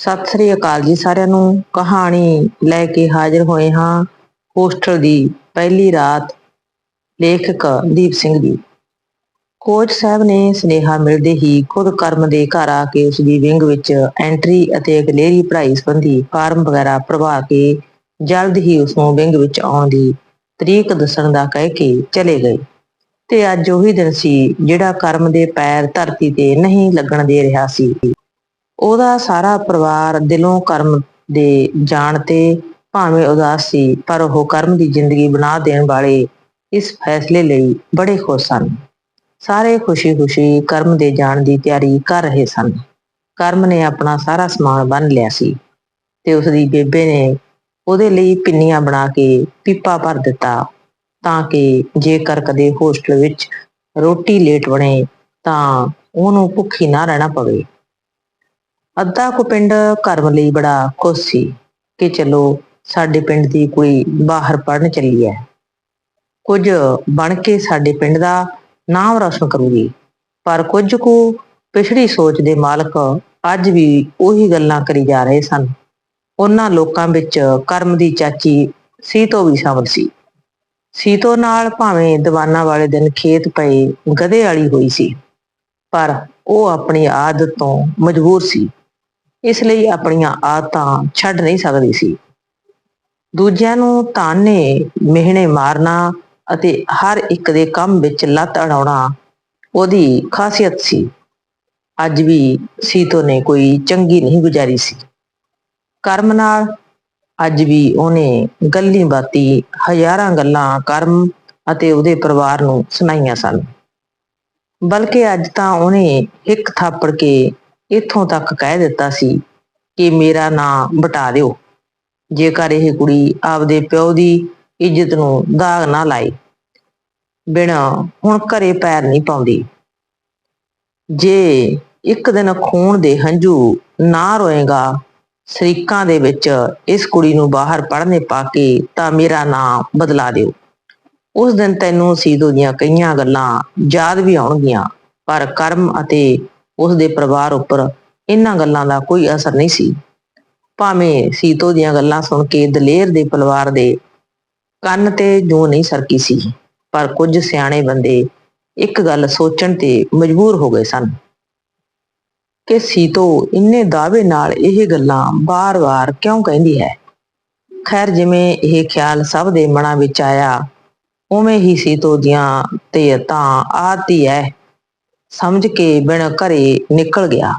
ਸਤਿ ਸ੍ਰੀ ਅਕਾਲ ਜੀ ਸਾਰਿਆਂ ਨੂੰ। ਕਹਾਣੀ ਲੈ ਕੇ ਹਾਜ਼ਰ ਹੋਏ ਹਾਂ ਹੋਸਟਲ ਦੀ ਪਹਿਲੀ ਰਾਤ ਲੇਖਕ ਦੀਪ ਸਿੰਘ ਜੀ ਕੋਚ ਸਾਹਿਬ ਨੇ ਸੁਨੇਹਾ ਮਿਲਦੇ ਹੀ ਖੁਦ ਕਰਮ ਦੇ ਘਰ ਆ ਕੇ ਉਸ ਦੀ ਵਿੰਗ ਵਿੱਚ ਐਂਟਰੀ ਅਤੇ ਅਗਲੇਰੀ ਪੜ੍ਹਾਈ ਸੰਬੰਧੀ ਫਾਰਮ ਵਗੈਰਾ ਭਰਵਾ ਕੇ ਜਲਦ ਹੀ ਉਸ ਨੂੰ ਵਿੰਗ ਵਿੱਚ ਆਉਣ ਦੀ ਤਰੀਕ ਦੱਸਣ ਦਾ ਕਹਿ ਕੇ ਚਲੇ ਗਏ। ਤੇ ਅੱਜ ਉਹੀ ਦਿਨ ਸੀ ਜਿਹੜਾ ਕਰਮ ਦੇ ਪੈਰ ਧਰਤੀ ਤੇ ਨਹੀਂ ਲੱਗਣ ਦੇ ਰਿਹਾ ਸੀ। ਉਹਦਾ ਸਾਰਾ ਪਰਿਵਾਰ ਦਿਲੋਂ ਕਰਮ ਦੇ ਜਾਣ ਤੇ ਭਾਵੇਂ ਉਦਾਸ ਸੀ, ਪਰ ਉਹ ਕਰਮ ਦੀ ਜ਼ਿੰਦਗੀ ਬਣਾ ਦੇਣ ਵਾਲੇ ਇਸ ਫੈਸਲੇ ਲਈ ਬੜੇ ਖੁਸ਼ ਸਨ। ਸਾਰੇ ਖੁਸ਼ੀ-ਖੁਸ਼ੀ ਕਰਮ ਦੇ ਜਾਣ ਦੀ ਤਿਆਰੀ ਕਰ ਰਹੇ ਸਨ। ਕਰਮ ਨੇ ਆਪਣਾ ਸਾਰਾ ਸਮਾਨ ਬੰਨ ਲਿਆ ਸੀ ਤੇ ਉਸ ਦੀ ਬੇਬੇ ਨੇ ਉਹਦੇ ਲਈ ਪਿੰਨੀਆਂ ਬਣਾ ਕੇ ਪੀਪਾ ਭਰ ਦਿੱਤਾ ਤਾਂ ਕਿ ਜੇਕਰ ਕਦੇ ਹੋਸਟਲ ਵਿੱਚ ਰੋਟੀ ਲੇਟ ਬਣੇ ਤਾਂ ਉਹਨੂੰ ਭੁੱਖੀ ਨਾ ਰਹਿਣਾ ਪਵੇ। ਅੱਧਾ ਕੁ ਪਿੰਡ ਕਰਮ ਲਈ ਬੜਾ ਖੁਸ਼ ਸੀ ਕਿ ਚਲੋ ਸਾਡੇ ਪਿੰਡ ਦੀ ਕੋਈ ਬਾਹਰ ਪੜਨ ਚੱਲੀ ਹੈ। ਕੁਝ ਬਣ ਕੇ ਸਾਡੇ ਪਿੰਡ ਦਾ ਨਾਮ ਰੌਸ਼ਨ ਕਰੂਗੀ, ਪਰ ਕੁਝ ਕੁ ਪਿਛੜੀ ਸੋਚ ਦੇ ਮਾਲਕ ਅੱਜ ਵੀ ਉਹੀ ਗੱਲਾਂ ਕਰੀ ਜਾ ਰਹੇ ਸਨ। ਉਹਨਾਂ ਲੋਕਾਂ ਵਿੱਚ ਕਰਮ ਦੀ ਚਾਚੀ ਸੀਤੋ ਵੀ ਸ਼ਾਮਲ ਸੀ। ਸੀਤੋ ਨਾਲ ਭਾਵੇਂ ਦੀਵਾਨਾ ਵਾਲੇ ਦਿਨ ਖੇਤ ਪਏ ਗਧੇ ਵਾਲੀ ਹੋਈ ਸੀ, ਪਰ ਉਹ ਆਪਣੀ ਆਦਤ ਤੋਂ ਮਜਬੂਰ ਸੀ। ਇਸ ਲਈ ਆਪਣੀਆਂ ਆਦਤਾਂ ਛੱਡ ਨਹੀਂ ਸਕਦੀ ਸੀ। ਦੂਜਿਆਂ ਨੂੰ ਤਾਨੇ ਮਿਹਣੇ ਮਾਰਨਾ ਅਤੇ ਹਰ ਇੱਕ ਦੇ ਕੰਮ ਵਿੱਚ ਲੱਤ ਅੜਾਉਣਾ ਉਹਦੀ ਖਾਸੀਅਤ ਸੀ। ਅੱਜ ਵੀ ਸੀਤੋ ਨੇ ਕੋਈ ਚੰਗੀ ਨਹੀਂ ਗੁਜ਼ਾਰੀ ਸੀ। ਕਰਮ ਨਾਲ ਅੱਜ ਵੀ ਉਹਨੇ ਗੱਲੀ ਬਾਤੀ ਹਜ਼ਾਰਾਂ ਗੱਲਾਂ ਕਰਮ ਅਤੇ ਉਹਦੇ ਪਰਿਵਾਰ ਨੂੰ ਸੁਣਾਈਆਂ ਸਨ। ਬਲਕਿ ਅੱਜ ਤਾਂ ਉਹਨੇ ਇੱਕ ਥਾਪੜ ਕੇ ਇੱਥੋਂ ਤੱਕ ਕਹਿ ਦਿੱਤਾ ਸੀ ਕਿ ਮੇਰਾ ਨਾਂ ਬਟਾ ਦਿਓ। ਜੇਕਰ ਇਹ ਕੁੜੀ ਆਪਦੇ ਪਿਓ ਦੀ ਇੱਜ਼ਤ ਨੂੰ ਦਾਗ ਨਾ ਲਾਏ, ਬਿਨਾ ਹੁਣ ਘਰੇ ਪੈਰ ਨਹੀਂ ਪਾਉਂਦੀ। ਜੇ ਇੱਕ ਦਿਨ ਖੂਨ ਦੇ ਹੰਝੂ ਨਾ ਰੋਏਗਾ, ਸਰੀਕਾਂ ਦੇ ਵਿੱਚ ਇਸ ਕੁੜੀ ਨੂੰ ਬਾਹਰ ਪੜ੍ਹਨੇ ਪਾ ਕੇ ਤਾਂ ਮੇਰਾ ਨਾਂ ਬਦਲਾ ਦਿਓ। ਉਸ ਦਿਨ ਤੈਨੂੰ ਸੀਦੋ ਦੀਆਂ ਕਈਆਂ ਗੱਲਾਂ ਯਾਦ ਵੀ ਆਉਣਗੀਆਂ, ਪਰ ਕਰਮ ਅਤੇ ਉਸ ਦੇ ਪਰਿਵਾਰ ਉੱਪਰ ਇਹਨਾਂ ਗੱਲਾਂ ਦਾ ਕੋਈ ਅਸਰ ਨਹੀਂ ਸੀ। ਭਾਵੇਂ ਸੀਤੋ ਦੀਆਂ ਗੱਲਾਂ ਸੁਣ ਕੇ ਦਲੇਰ ਦੇ ਪਰਿਵਾਰ ਦੇ ਕੰਨ ਤੇ ਜੂ ਨਹੀਂ ਸਰਕੀ ਸੀ, ਪਰ ਕੁਝ ਸਿਆਣੇ ਬੰਦੇ ਇੱਕ ਗੱਲ ਸੋਚਣ ਤੇ ਮਜਬੂਰ ਹੋ ਗਏ ਸਨ ਕਿ ਸੀਤੋ ਇੰਨੇ ਦਾਅਵੇ ਨਾਲ ਇਹ ਗੱਲਾਂ ਬਾਰ-ਬਾਰ ਕਿਉਂ ਕਹਿੰਦੀ ਹੈ। ਖੈਰ, ਜਿਵੇਂ ਇਹ ਖਿਆਲ ਸਭ ਦੇ ਮਨਾਂ ਵਿੱਚ ਆਇਆ, ਉਵੇਂ ਹੀ ਸੀਤੋ ਦੀਆਂ ਤੇ ਤਾਂ ਆਤੀ ਹੈ। ਸਮਝ ਕੇ ਬਿਨ ਘਰੇ ਨਿਕਲ ਗਿਆ।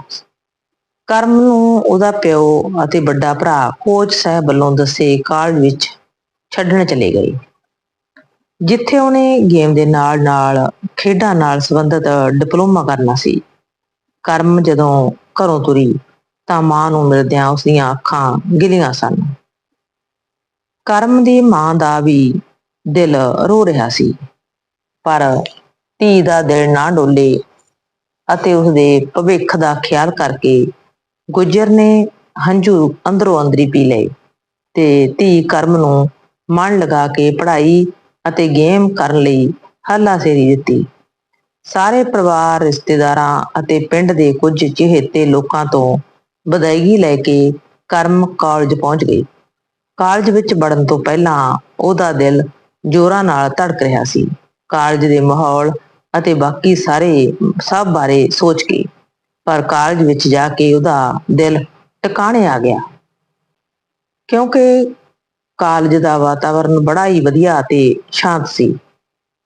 ਕਰਮ ਨੂੰ ਉਹਦਾ ਪਿਓ ਅਤੇ ਵੱਡਾ ਭਰਾ ਕੋਚ ਸਾਹਿਬ ਵੱਲੋਂ ਦੱਸੇ ਕਾਲਜ ਵਿੱਚ ਛੱਡਣ ਚਲੇ ਗਏ। ਜਿੱਥੇ ਉਹਨੇ ਗੇਮ ਦੇ ਨਾਲ-ਨਾਲ ਖੇਡਾਂ ਨਾਲ ਸੰਬੰਧਿਤ ਡਿਪਲੋਮਾ ਕਰਨਾ ਸੀ। ਕਰਮ ਜਦੋਂ ਘਰੋਂ ਤੁਰੀ ਤਾਂ ਮਾਂ ਨੂੰ ਮਿਲਦਿਆਂ ਉਸਦੀਆਂ ਅੱਖਾਂ ਗਿਲੀਆਂ ਸਨ। ਕਰਮ ਦੀ ਮਾਂ ਦਾ ਵੀ ਦਿਲ ਰੋ ਰਿਹਾ ਸੀ। ਪਰ ਧੀ ਦਾ ਦਿਲ ਨਾ ਡੋਲੇ ਅਤੇ ਉਸਦੇ ਭਵਿੱਖ ਦਾ ਖਿਆਲ ਕਰਕੇ ਗੁੱਜਰ ਨੇ ਹੰਝੂ ਅੰਦਰੋਂ ਅੰਦਰੀ ਪੀ ਲਏ ਤੇ ਧੀ ਕਰਮ ਨੂੰ ਮਨ ਲਗਾ ਕੇ ਪੜ੍ਹਾਈ ਅਤੇ ਗੇਮ ਕਰਨ ਲਈ ਹੱਲਾਸ਼ੇਰੀ ਦਿੱਤੀ। ਸਾਰੇ ਪਰਿਵਾਰ, ਰਿਸ਼ਤੇਦਾਰਾਂ ਅਤੇ ਪਿੰਡ ਦੇ ਕੁਝ ਚਹੇਤੇ ਲੋਕਾਂ ਤੋਂ ਵਧਾਈ ਲੈ ਕੇ ਕਰਮ ਕਾਲਜ ਪਹੁੰਚ ਗਈ ਕਾਲਜ ਵਿੱਚ ਵੜਨ ਤੋਂ ਪਹਿਲਾਂ ਉਹਦਾ ਦਿਲ ਜ਼ੋਰਾਂ ਨਾਲ ਧੜਕ ਰਿਹਾ ਸੀ। ਕਾਲਜ ਦੇ ਮਾਹੌਲ ਅਤੇ ਬਾਕੀ ਸਾਰੇ, ਸਭ ਬਾਰੇ ਸੋਚ ਕੇ, ਪਰ ਕਾਲਜ ਵਿੱਚ ਜਾ ਕੇ ਉਹਦਾ ਦਿਲ ਟਿਕਾਣੇ ਆ ਗਿਆ। ਕਿਉਂਕਿ ਕਾਲਜ ਦਾ ਵਾਤਾਵਰਣ ਬੜਾ ਹੀ ਵਧੀਆ ਅਤੇ ਸ਼ਾਂਤ ਸੀ।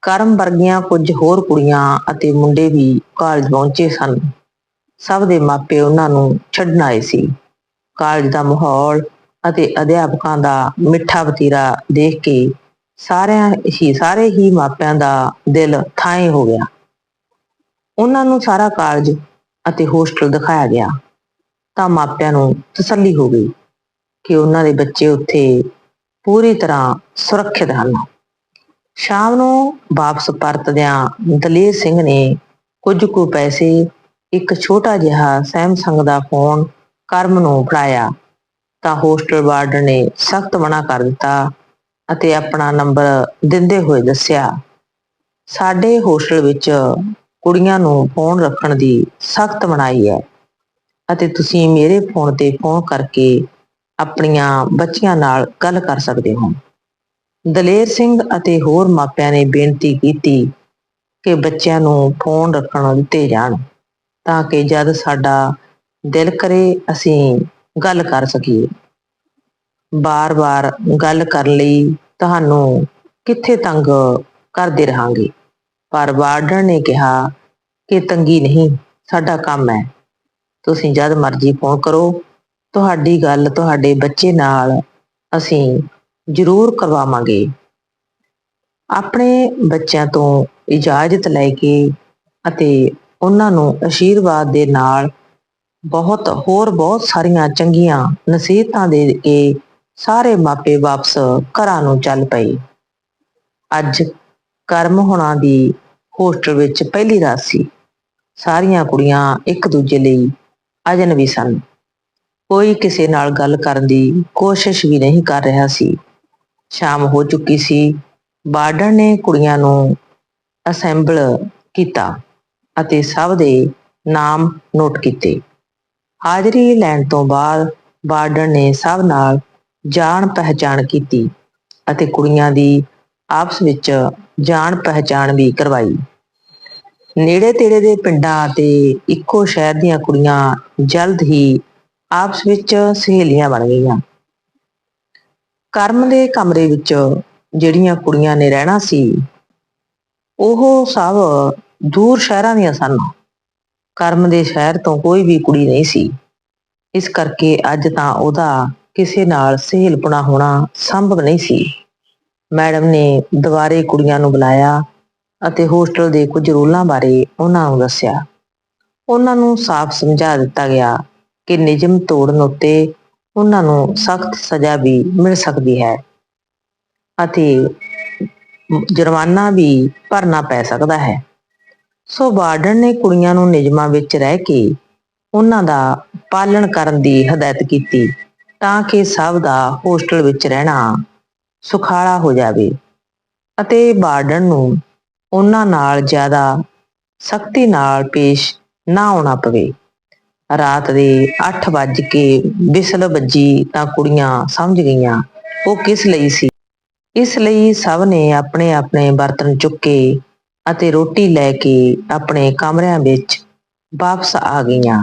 ਕਰਮ ਵਰਗੀਆਂ ਕੁਝ ਹੋਰ ਕੁੜੀਆਂ ਅਤੇ ਮੁੰਡੇ ਵੀ ਕਾਲਜ ਪਹੁੰਚੇ ਸਨ। ਸਭ ਦੇ ਮਾਪੇ ਉਹਨਾਂ ਨੂੰ ਛੱਡਣ ਆਏ ਸੀ। ਕਾਲਜ ਦਾ ਮਾਹੌਲ ਅਤੇ ਅਧਿਆਪਕਾਂ ਦਾ ਮਿੱਠਾ ਵਤੀਰਾ ਦੇਖ ਕੇ ਸਾਰਿਆਂ ਹੀ, ਸਾਰੇ ਹੀ ਮਾਪਿਆਂ ਦਾ ਦਿਲ ਥਾਏ ਹੋ ਗਿਆ। ਉਹਨਾਂ ਨੂੰ ਸਾਰਾ ਕਾਲਜ ਅਤੇ ਹੋਸਟਲ ਦਿਖਾਇਆ ਗਿਆ। ਤਾਂ ਮਾਪਿਆਂ ਨੂੰ ਤਸੱਲੀ ਹੋ ਗਈ ਕਿ ਉਹਨਾਂ ਦੇ ਬੱਚੇ ਉੱਥੇ ਪੂਰੀ ਤਰ੍ਹਾਂ ਸੁਰੱਖਿਅਤ ਹਨ। ਸ਼ਾਮ ਨੂੰ ਵਾਪਸ ਪਰਤਦਿਆਂ ਦਲੇਰ ਸਿੰਘ ਨੇ ਕੁਝ ਕੁ ਪੈਸੇ, ਇੱਕ ਛੋਟਾ ਜਿਹਾ ਸੈਮਸੰਗ ਦਾ ਫੋਨ ਕਰਮ ਨੂੰ ਫੜਾਇਆ। ਤਾਂ ਹੋਸਟਲ ਵਾਰਡਨ ਨੇ ਸਖਤ ਮਨਾ ਕਰ ਦਿੱਤਾ ਅਤੇ ਆਪਣਾ ਨੰਬਰ ਦਿੰਦੇ ਹੋਏ ਦੱਸਿਆ, ਸਾਡੇ ਹੋਸਟਲ ਵਿੱਚ ਕੁੜੀਆਂ ਨੂੰ ਫੋਨ ਰੱਖਣ ਦੀ ਸਖਤ ਮਨਾਹੀ ਹੈ ਅਤੇ ਤੁਸੀਂ ਮੇਰੇ ਫੋਨ ਤੇ ਫੋਨ ਕਰਕੇ ਆਪਣੀਆਂ ਬੱਚੀਆਂ ਨਾਲ ਗੱਲ ਕਰ ਸਕਦੇ ਹੋ। ਦਲੇਰ ਸਿੰਘ ਅਤੇ ਹੋਰ ਮਾਪਿਆਂ ਨੇ ਬੇਨਤੀ ਕੀਤੀ ਕਿ ਬੱਚਿਆਂ ਨੂੰ ਫੋਨ ਰੱਖਣ ਦਿੱਤੇ ਜਾਣ ਤਾਂ ਕਿ ਜਦ ਸਾਡਾ ਦਿਲ ਕਰੇ ਅਸੀਂ ਗੱਲ ਕਰ ਸਕੀਏ। ਬਾਰ-ਬਾਰ ਗੱਲ ਕਰਨ ਲਈ, ਤੁਹਾਨੂੰ ਕਿੱਥੇ ਤੰਗ ਕਰਦੇ ਰਹਾਂਗੇ? ਪਰ ਵਾਰਡਨ ਨੇ ਕਿਹਾ ਕਿ ਤੰਗੀ ਨਹੀਂ, ਸਾਡਾ ਕੰਮ ਹੈ। ਤੁਸੀਂ ਜਦ ਮਰਜ਼ੀ ਫੋਨ ਕਰੋ। ਤੁਹਾਡੀ ਗੱਲ ਤੁਹਾਡੇ ਬੱਚੇ ਨਾਲ ਅਸੀਂ ਜ਼ਰੂਰ ਕਰਵਾਵਾਂਗੇ। ਆਪਣੇ ਬੱਚਿਆਂ ਤੋਂ ਇਜਾਜ਼ਤ ਲੈ ਕੇ ਅਤੇ ਉਹਨਾਂ ਨੂੰ ਅਸ਼ੀਰਵਾਦ ਦੇ ਨਾਲ ਬਹੁਤ, ਹੋਰ ਬਹੁਤ ਸਾਰੀਆਂ ਚੰਗੀਆਂ ਨਸੀਹਤਾਂ ਦੇ ਕੇ ਸਾਰੇ ਮਾਪੇ ਵਾਪਸ ਘਰਾਂ ਨੂੰ ਚੱਲ ਪਏ। ਅੱਜ ਕਰਮ ਹੋਣਾ ਦੀ ਹੋਸਟਲ ਵਿੱਚ ਪਹਿਲੀ ਰਾਤ ਸੀ। ਸਾਰੀਆਂ ਕੁੜੀਆਂ ਇੱਕ ਦੂਜੇ ਲਈ ਅਜਨਬੀ ਸਨ। ਕੋਈ ਕਿਸੇ ਨਾਲ ਗੱਲ ਕਰਨ ਦੀ ਕੋਸ਼ਿਸ਼ ਵੀ ਨਹੀਂ ਕਰ ਰਿਹਾ ਸੀ। ਸ਼ਾਮ ਹੋ ਚੁੱਕੀ ਸੀ। ਬਾਰਡਨ ਨੇ ਕੁੜੀਆਂ ਨੂੰ ਅਸੈਂਬਲ ਕੀਤਾ ਅਤੇ ਸਭ ਦੇ ਨਾਮ ਨੋਟ ਕੀਤੇ। ਹਾਜ਼ਰੀ ਲੈਣ ਤੋਂ ਬਾਅਦ ਬਾਰਡਨ ਨੇ ਸਭ ਨਾਲ ਜਾਣ ਪਹਿਚਾਣ ਕੀਤੀ ਅਤੇ ਕੁੜੀਆਂ ਦੀ ਆਪਸ ਵਿੱਚ ਜਾਣ ਪਹਿਚਾਣ ਵੀ ਕਰਵਾਈ। ਨੇੜੇ ਤੇੜੇ ਦੇ ਪਿੰਡਾਂ ਅਤੇ ਇੱਕੋ ਸ਼ਹਿਰ ਦੀਆਂ ਕੁੜੀਆਂ ਜਲਦ ਹੀ ਆਪਸ ਵਿੱਚ ਸਹੇਲੀਆਂ ਬਣ ਗਈਆਂ। ਕਰਮ ਦੇ ਕਮਰੇ ਵਿੱਚ ਜਿਹੜੀਆਂ ਕੁੜੀਆਂ ਨੇ ਰਹਿਣਾ ਸੀ, ਉਹ ਸਭ ਦੂਰ ਸ਼ਹਿਰਾਂ ਦੀਆਂ ਸਨ। ਕਰਮ ਦੇ ਸ਼ਹਿਰ ਤੋਂ ਕੋਈ ਵੀ ਕੁੜੀ ਨਹੀਂ ਸੀ। ਇਸ ਕਰਕੇ ਅੱਜ ਤਾਂ ਉਹਦਾ ਕਿਸੇ ਨਾਲ ਸਹੇਲਪਣਾ ਹੋਣਾ ਸੰਭਵ ਨਹੀਂ ਸੀ। ਮੈਡਮ ਨੇ ਦੁਬਾਰੇ ਕੁੜੀਆਂ ਨੂੰ ਬੁਲਾਇਆ ਅਤੇ ਹੋਸਟਲ ਦੇ ਕੁਝ ਰੂਲਾਂ ਬਾਰੇ ਉਹਨਾਂ ਨੂੰ ਦੱਸਿਆ। ਉਹਨਾਂ ਨੂੰ ਸਾਫ਼ ਸਮਝਾ ਦਿੱਤਾ ਗਿਆ ਕਿ ਨਿਯਮ ਤੋੜਨ ਉੱਤੇ ਉਹਨਾਂ ਨੂੰ ਸਖਤ ਸਜ਼ਾ ਵੀ ਮਿਲ ਸਕਦੀ ਹੈ ਅਤੇ ਜੁਰਮਾਨਾ ਵੀ ਭਰਨਾ ਪੈ ਸਕਦਾ ਹੈ। ਸੋ ਬਾਰਡਨ ਨੇ ਕੁੜੀਆਂ ਨੂੰ ਨਿਯਮਾਂ ਵਿੱਚ ਰਹਿ ਕੇ ਉਹਨਾਂ ਦਾ ਪਾਲਣ ਕਰਨ ਦੀ ਹਦਾਇਤ ਕੀਤੀ। ਤਾਂ ਕਿ ਸਭ ਦਾ ਹੋਸਟਲ ਵਿੱਚ ਰਹਿਣਾ ਸੁਖਾਲਾ ਹੋ ਜਾਵੇ ਅਤੇ ਬਾਰਡਨ ਨੂੰ ਉਹਨਾਂ ਨਾਲ ਜ਼ਿਆਦਾ ਸਖਤੀ ਨਾਲ ਪੇਸ਼ ਨਾ ਆਉਣਾ ਪਵੇ। ਰਾਤ ਦੇ 8 ਵੱਜ ਕੇ ਬਿਸਲ ਵੱਜੀ ਤਾਂ ਕੁੜੀਆਂ ਸਮਝ ਗਈਆਂ, ਉਹ ਕਿਸ ਲਈ ਸੀ? ਇਸ ਲਈ ਸਭ ਨੇ ਆਪਣੇ ਆਪਣੇ ਬਰਤਨ ਚੁੱਕੇ ਅਤੇ ਰੋਟੀ ਲੈ ਕੇ ਆਪਣੇ ਕਮਰਿਆਂ ਵਿੱਚ ਵਾਪਸ ਆ ਗਈਆਂ।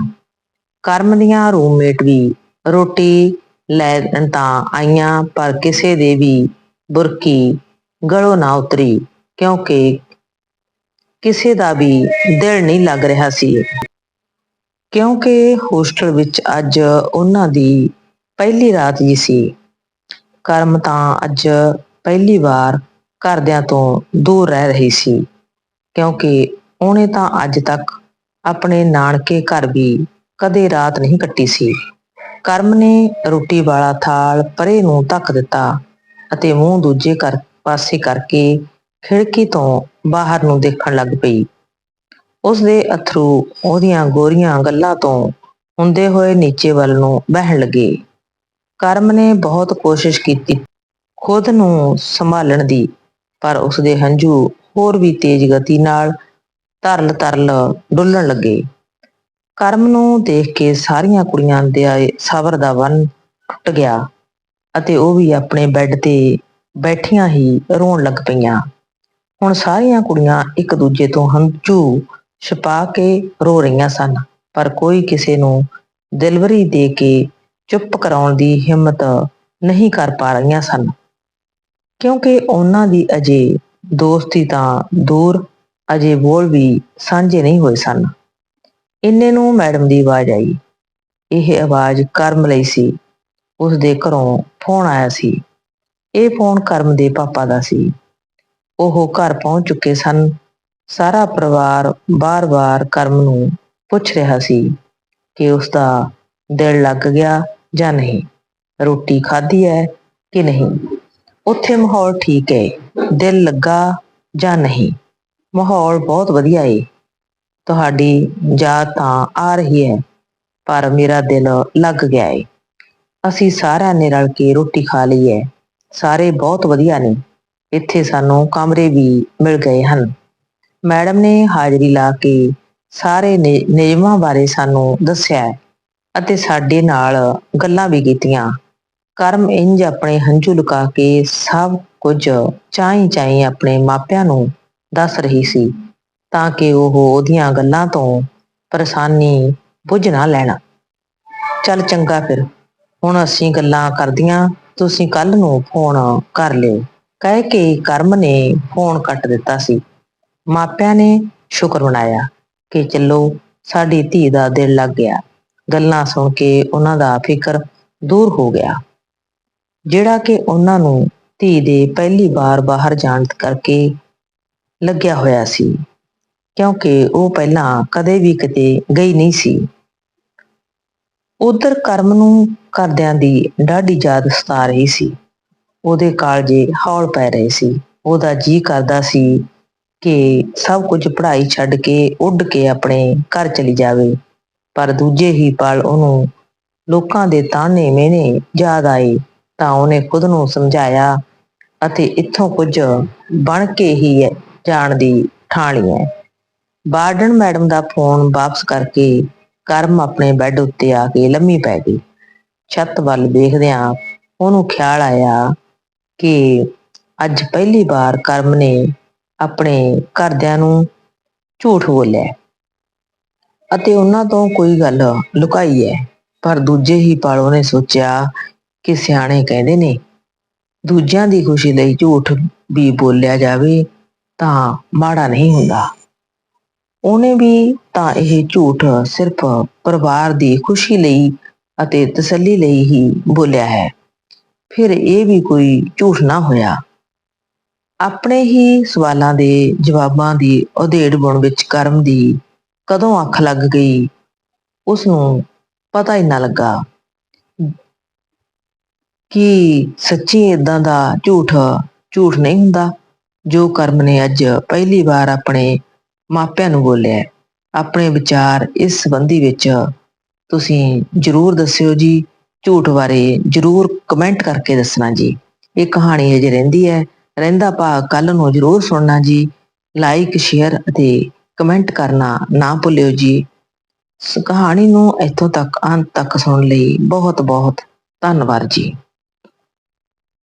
ਕਰਮ ਦੀਆਂ ਰੂਮਮੇਟ ਵੀ ਰੋਟੀ ਲੈਣ ਤਾਂ ਆਈਆਂ, ਪਰ ਕਿਸੇ ਦੇ ਵੀ ਬੁਰਕੀ ਗਲੋਂ ਨਾ ਉਤਰੀ, ਕਿਉਂਕਿ ਕਿਸੇ ਦਾ ਵੀ ਦਿਲ ਨਹੀਂ ਲੱਗ ਰਿਹਾ ਸੀ। ਕਿਉਂਕਿ ਹੋਸਟਲ ਵਿੱਚ ਅੱਜ ਉਹਨਾਂ ਦੀ ਪਹਿਲੀ ਰਾਤ ਹੀ ਸੀ। ਕਰਮ ਤਾਂ ਅੱਜ ਪਹਿਲੀ ਵਾਰ ਘਰਦਿਆਂ ਤੋਂ ਦੂਰ ਰਹਿ ਰਹੀ ਸੀ, ਕਿਉਂਕਿ ਉਹਨੇ ਤਾਂ ਅੱਜ ਤੱਕ ਆਪਣੇ ਨਾਨਕੇ ਘਰ ਵੀ ਕਦੇ ਰਾਤ ਨਹੀਂ ਕੱਟੀ ਸੀ। ਕਰਮ ਨੇ ਰੋਟੀ ਵਾਲਾ ਥਾਲ ਪਰੇ ਨੂੰ ਧੱਕ ਦਿੱਤਾ ਅਤੇ ਮੂੰਹ ਦੂਜੇ ਕਰ, ਪਾਸੇ ਕਰਕੇ ਖਿੜਕੀ ਤੋਂ ਬਾਹਰ ਨੂੰ ਦੇਖਣ ਲੱਗ ਪਈ। ਉਸ ਦੇ ਅਥਰੂ ਉਹਦੀਆਂ ਗੋਰੀਆਂ ਗੱਲਾਂ ਤੋਂ ਹੁੰਦੇ ਹੋਏ ਨੀਚੇ ਵੱਲ ਨੂੰ ਵਹਿਣ ਲੱਗੇ। ਕਰਮ ਨੇ ਬਹੁਤ ਕੋਸ਼ਿਸ਼ ਕੀਤੀ ਖੁਦ ਨੂੰ ਸੰਭਾਲਣ ਦੀ, ਪਰ ਉਸ ਦੇ ਹੰਝੂ ਹੋਰ ਵੀ ਤੇਜ਼ ਗਤੀ ਨਾਲ ਤਰਲ ਤਰਲ ਡੁੱਲਣ ਲੱਗੇ। ਕਰਮ ਨੂੰ ਦੇਖ ਕੇ ਸਾਰੀਆਂ ਕੁੜੀਆਂ ਦੇ ਸਬਰ ਦਾ ਵੰਨ ਟੁੱਟ ਗਿਆ ਅਤੇ ਉਹ ਵੀ ਆਪਣੇ ਬੈੱਡ ਤੇ ਬੈਠੀਆਂ ਹੀ ਰੋਣ ਲੱਗ ਪਈਆਂ। ਹੁਣ ਸਾਰੀਆਂ ਕੁੜੀਆਂ ਇੱਕ ਦੂਜੇ ਤੋਂ ਹੰਝੂ ਛਪਾ ਕੇ ਰੋ ਰਹੀਆਂ ਸਨ, ਪਰ ਕੋਈ ਕਿਸੇ ਨੂੰ ਦਿਲਵਰੀ ਦੇ ਕੇ ਚੁੱਪ ਕਰਾਉਣ ਦੀ ਹਿੰਮਤ ਨਹੀਂ ਕਰ ਪਾ ਰਹੀਆਂ ਸਨ। ਕਿਉਂਕਿ ਉਹਨਾਂ ਦੀ ਅਜੇ ਦੋਸਤੀ ਤਾਂ ਦੂਰ, ਅਜੇ ਬੋਲ ਵੀ ਸਾਂਝੇ ਨਹੀਂ ਹੋਏ ਸਨ। ਇੰਨੇ ਨੂੰ ਮੈਡਮ ਦੀ ਆਵਾਜ਼ ਆਈ। ਇਹ ਆਵਾਜ਼ ਕਰਮ ਲਈ ਸੀ। ਉਸ ਦੇ ਘਰੋਂ ਫੋਨ ਆਇਆ ਸੀ। ਇਹ ਫੋਨ ਕਰਮ ਦੇ ਪਾਪਾ ਦਾ ਸੀ। ਉਹ ਘਰ ਪਹੁੰਚ ਚੁੱਕੇ ਸਨ। ਸਾਰਾ ਪਰਿਵਾਰ ਬਾਰ-ਬਾਰ ਕਰਮ ਨੂੰ ਪੁੱਛ ਰਿਹਾ ਸੀ ਕਿ ਉਸ ਦਾ ਦਿਲ ਲੱਗ ਗਿਆ ਜਾਂ ਨਹੀਂ। ਰੋਟੀ ਖਾਧੀ ਹੈ ਕਿ ਨਹੀਂ? ਉੱਥੇ ਮਾਹੌਲ ਠੀਕ ਹੈ। ਦਿਲ ਲੱਗਾ ਜਾਂ ਨਹੀਂ? ਮਾਹੌਲ ਬਹੁਤ ਵਧੀਆ ਏ। ਤੁਹਾਡੀ ਯਾਦ ਤਾਂ ਆ ਰਹੀ ਹੈ, ਪਰ ਮੇਰਾ ਦਿਲ ਲੱਗ ਗਿਆ ਏ। ਅਸੀਂ ਸਾਰਿਆਂ ਨੇ ਰਲ ਕੇ ਰੋਟੀ ਖਾ ਲਈ ਹੈ ਸਾਰੇ ਬਹੁਤ ਵਧੀਆ ਨੇ। ਇੱਥੇ ਸਾਨੂੰ ਕਮਰੇ ਵੀ ਮਿਲ ਗਏ ਹਨ। ਮੈਡਮ ਨੇ ਹਾਜ਼ਰੀ ਲਾ ਕੇ ਸਾਰੇ ਨਿ- ਨਿਯਮਾਂ ਬਾਰੇ ਸਾਨੂੰ ਦੱਸਿਆ ਅਤੇ ਸਾਡੇ ਨਾਲ ਗੱਲਾਂ ਵੀ ਕੀਤੀਆਂ। ਕਰਮ ਇੰਜ ਆਪਣੇ ਹੰਝੂ ਲੁਕਾ ਕੇ ਸਭ ਕੁਝ ਚਾਈ ਚਾਈ ਆਪਣੇ ਮਾਪਿਆਂ ਨੂੰ ਦੱਸ ਰਹੀ ਸੀ। ਤਾਂ ਕਿ ਉਹ ਉਹਦੀਆਂ ਗੱਲਾਂ ਤੋਂ ਪਰੇਸ਼ਾਨੀ ਬੁੱਝ ਨਾ ਲੈਣਾ। ਚੱਲ ਚੰਗਾ ਫਿਰ, ਹੁਣ ਅਸੀਂ ਗੱਲਾਂ ਕਰਦੀਆਂ, ਤੁਸੀਂ ਕੱਲ ਨੂੰ ਫੋਨ ਕਰ ਲਿਓ। ਕਹਿ ਕੇ ਕਰਮ ਨੇ ਫੋਨ ਕੱਟ ਦਿੱਤਾ ਸੀ। ਮਾਪਿਆਂ ਨੇ ਸ਼ੁਕਰ ਮਨਾਇਆ ਕਿ ਚੱਲੋ, ਸਾਡੀ ਧੀ ਦਾ ਦਿਲ ਲੱਗ ਗਿਆ। ਗੱਲਾਂ ਸੁਣ ਕੇ ਉਹਨਾਂ ਦਾ ਫਿਕਰ ਦੂਰ ਹੋ ਗਿਆ। ਜਿਹੜਾ ਕਿ ਉਹਨਾਂ ਨੂੰ ਧੀ ਦੇ ਪਹਿਲੀ ਵਾਰ ਬਾਹਰ ਜਾਣ ਕਰਕੇ ਲੱਗਿਆ ਹੋਇਆ ਸੀ। ਕਿਉਂਕਿ ਉਹ ਪਹਿਲਾਂ ਕਦੇ ਵੀ ਕਿਤੇ ਗਈ ਨਹੀਂ ਸੀ। ਉਧਰ ਕਰਮ ਨੂੰ ਕਰਦਿਆਂ ਦੀ ਡਾਢੀ ਯਾਦ ਸਤਾ ਰਹੀ ਸੀ। ਉਹਦੇ ਕਾਲਜੇ ਹੌਲ ਪੈ ਰਹੇ ਸੀ। ਉਹਦਾ ਜੀ ਕਰਦਾ ਸੀ ਕਿ ਸਭ ਕੁਝ ਪੜ੍ਹਾਈ ਛੱਡ ਕੇ ਉੱਡ ਕੇ ਆਪਣੇ ਘਰ ਚਲੀ ਜਾਵੇ। ਪਰ ਦੂਜੇ ਹੀ ਪਲ ਉਹਨੂੰ ਲੋਕਾਂ ਦੇ ਤਾਨੇ ਮਿਹਣੇ ਯਾਦ ਆਏ ਤਾਂ ਉਹਨੇ ਖੁਦ ਨੂੰ ਸਮਝਾਇਆ ਅਤੇ ਇੱਥੋਂ ਕੁਝ ਬਣ ਕੇ ਹੀ ਜਾਣ ਦੀ ਠਾਣੀ ਹੈ। ਬਾਰਡਨ ਮੈਡਮ ਦਾ ਫੋਨ ਵਾਪਸ ਕਰਕੇ ਕਰਮ ਆਪਣੇ ਬੈੱਡ ਉੱਤੇ ਆ ਕੇ ਲੰਮੀ ਪੈ ਗਈ। ਛੱਤ ਵੱਲ ਵੇਖਦਿਆਂ ਉਹਨੂੰ ਖਿਆਲ ਆਇਆ ਕਿ ਅੱਜ ਪਹਿਲੀ ਵਾਰ ਕਰਮ ਨੇ ਆਪਣੇ ਘਰਦਿਆਂ ਨੂੰ ਝੂਠ ਬੋਲਿਆ ਅਤੇ ਉਹਨਾਂ ਤੋਂ ਕੋਈ ਗੱਲ ਲੁਕਾਈ ਹੈ। ਪਰ ਦੂਜੇ ਹੀ ਪਲ ਉਹਨੇ ਸੋਚਿਆ ਕਿ ਸਿਆਣੇ ਕਹਿੰਦੇ ਨੇ, ਦੂਜਿਆਂ ਦੀ ਖੁਸ਼ੀ ਲਈ ਝੂਠ ਵੀ ਬੋਲਿਆ ਜਾਵੇ ਤਾਂ ਮਾੜਾ ਨਹੀਂ ਹੁੰਦਾ। ਉਹਨੇ ਵੀ ਤਾਂ ਇਹ ਝੂਠ ਸਿਰਫ ਪਰਿਵਾਰ ਦੀ ਖੁਸ਼ੀ ਲਈ ਅਤੇ ਤਸੱਲੀ ਲਈ ਹੀ ਬੋਲਿਆ ਹੈ। ਫਿਰ ਇਹ ਵੀ ਕੋਈ ਝੂਠ ਨਾ ਹੋਇਆ। ਆਪਣੇ ਹੀ ਸਵਾਲਾਂ ਦੇ ਜਵਾਬਾਂ ਦੀ ਉਧੇੜ ਬੁਣ ਵਿੱਚ ਕਰਮ ਦੀ ਕਦੋਂ ਅੱਖ ਲੱਗ ਗਈ ਉਸ ਨੂੰ ਪਤਾ ਹੀ ਨਾ ਲੱਗਾ ਕਿ ਸੱਚੀ ਇਦਾਂ ਦਾ ਝੂਠ ਝੂਠ ਨਹੀਂ ਹੁੰਦਾ, ਜੋ ਕਰਮ ਨੇ ਅੱਜ ਪਹਿਲੀ ਵਾਰ ਆਪਣੇ ਮਾਪਿਆਂ ਨੂੰ ਬੋਲਿਆ ਆਪਣੇ ਵਿਚਾਰ ਇਸ ਸੰਬੰਧੀ ਵਿੱਚ ਤੁਸੀਂ ਜਰੂਰ ਦੱਸਿਓ ਜੀ, ਝੂਠ ਬਾਰੇ ਜਰੂਰ ਕਮੈਂਟ ਕਰਕੇ ਦੱਸਣਾ ਜੀ। ਇਹ ਕਹਾਣੀ ਅਜੇ ਰਹਿੰਦੀ ਹੈ, ਰਹਿੰਦਾ ਭਾਗ ਕੱਲ ਨੂੰ ਜਰੂਰ ਸੁਣਨਾ ਜੀ। ਲਾਈਕ ਸ਼ੇਅਰ ਅਤੇ ਕਮੈਂਟ ਕਰਨਾ ਨਾ ਭੁੱਲਿਓ ਜੀ। ਕਹਾਣੀ ਨੂੰ ਇੱਥੋਂ ਤੱਕ, ਅੰਤ ਤੱਕ ਸੁਣਨ ਲਈ ਬਹੁਤ ਬਹੁਤ ਧੰਨਵਾਦ ਜੀ।